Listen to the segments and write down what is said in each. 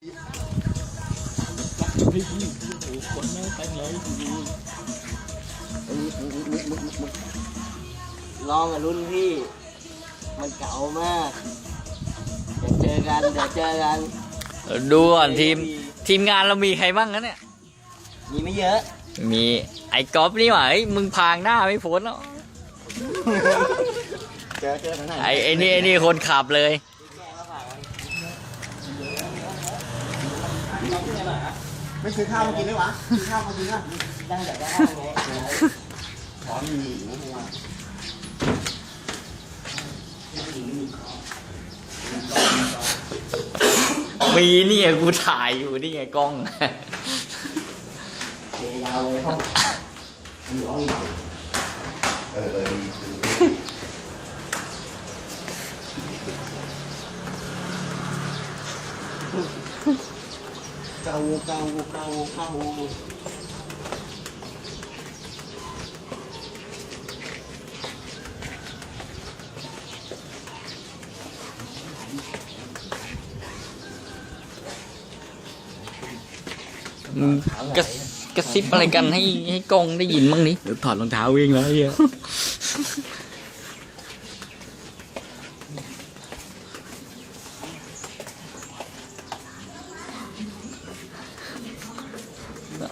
พี่พี่โอ้คนแม่งเต็มเลยลองกับรุ่นพี่ มันเก่ามากเดี๋ยวเจอกันเดี๋ยวเจอกันดูก่อนทีมทีมงานเรามีใครบ้างนะเนี่ย มีไม่เยอะ มีไอ้ก๊อฟนี่หว่าเฮ้ยมึงพางหน้าไม่พ้นแล้วเจอเจอทาไหนไอ้ไอ้นี่ไอ้นี่คนขับเลย ไม่ซื้อข้าวมากินเลยวะซื้อข้าวมากินอะได้แต่ได้ไงขอมีหนูมามีนี่ไงกูถ่ายอยู่นี่ไงกล้องเทยาวเลยห้องมีห้องใหญ่เออเออดีเกาเกาเกาเกามึงกระกระซิบอะไรกันให้ให้กล้องได้ยินบ้างนี่เดี๋ยวถอดรองเท้าวิ่งแล้วไอ้เฮีย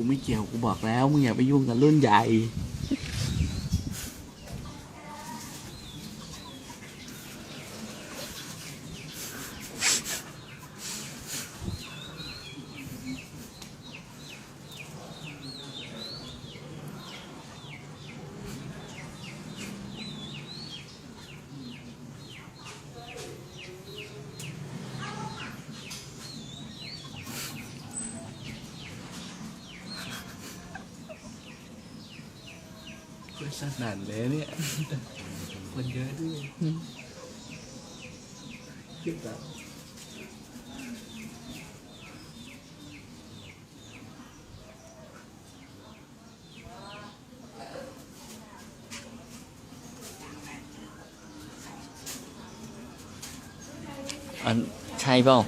กูไม่เกี่ยวกูบอกแล้วมึงอย่าไปยุ่งกับรุ่นใหญ่ สนั่นเลยเนี่ย คนเยอะด้วยขึ้นแบบอันใช่เปล่า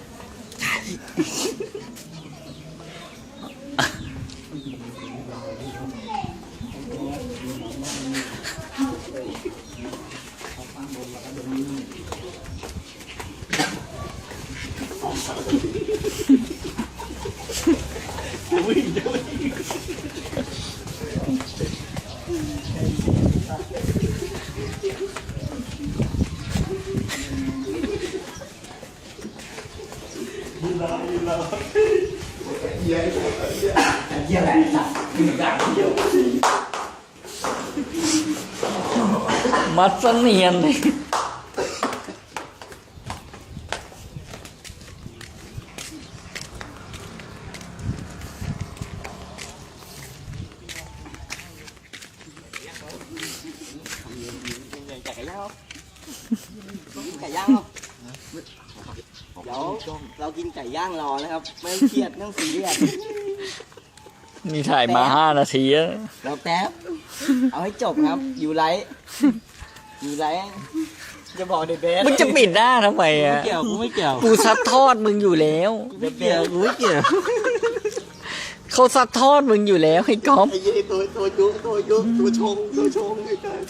เยี่ยแหละสัตว์มีอย่างเดียวมัดเสนียนเลยไก่ย่างไก่ย่างเดี๋ยวเรากินไก่ย่างรอนะครับ ไม่เครียดไม่ต้องซีเรียสนี่ถ่ายมาห้านาทีแล้วเราแป๊บเอาให้จบครับ อยู่ไลท์อยู่ไลท์จะบอกเดอะเบสมึงจะปิดหน้าทำไมไม่อะ เกี่ยวกูไม่เกี่ยวกูซัดทอดมึงอยู่แล้ว เดอะเบสกูไม่เกี่ยวเขาซัดทอดมึงอยู่แล้วไอ้ก๊อฟ ไอ้ยี่ตัวตัวยุตัวยุตัวชงตัวชงไอ้กัน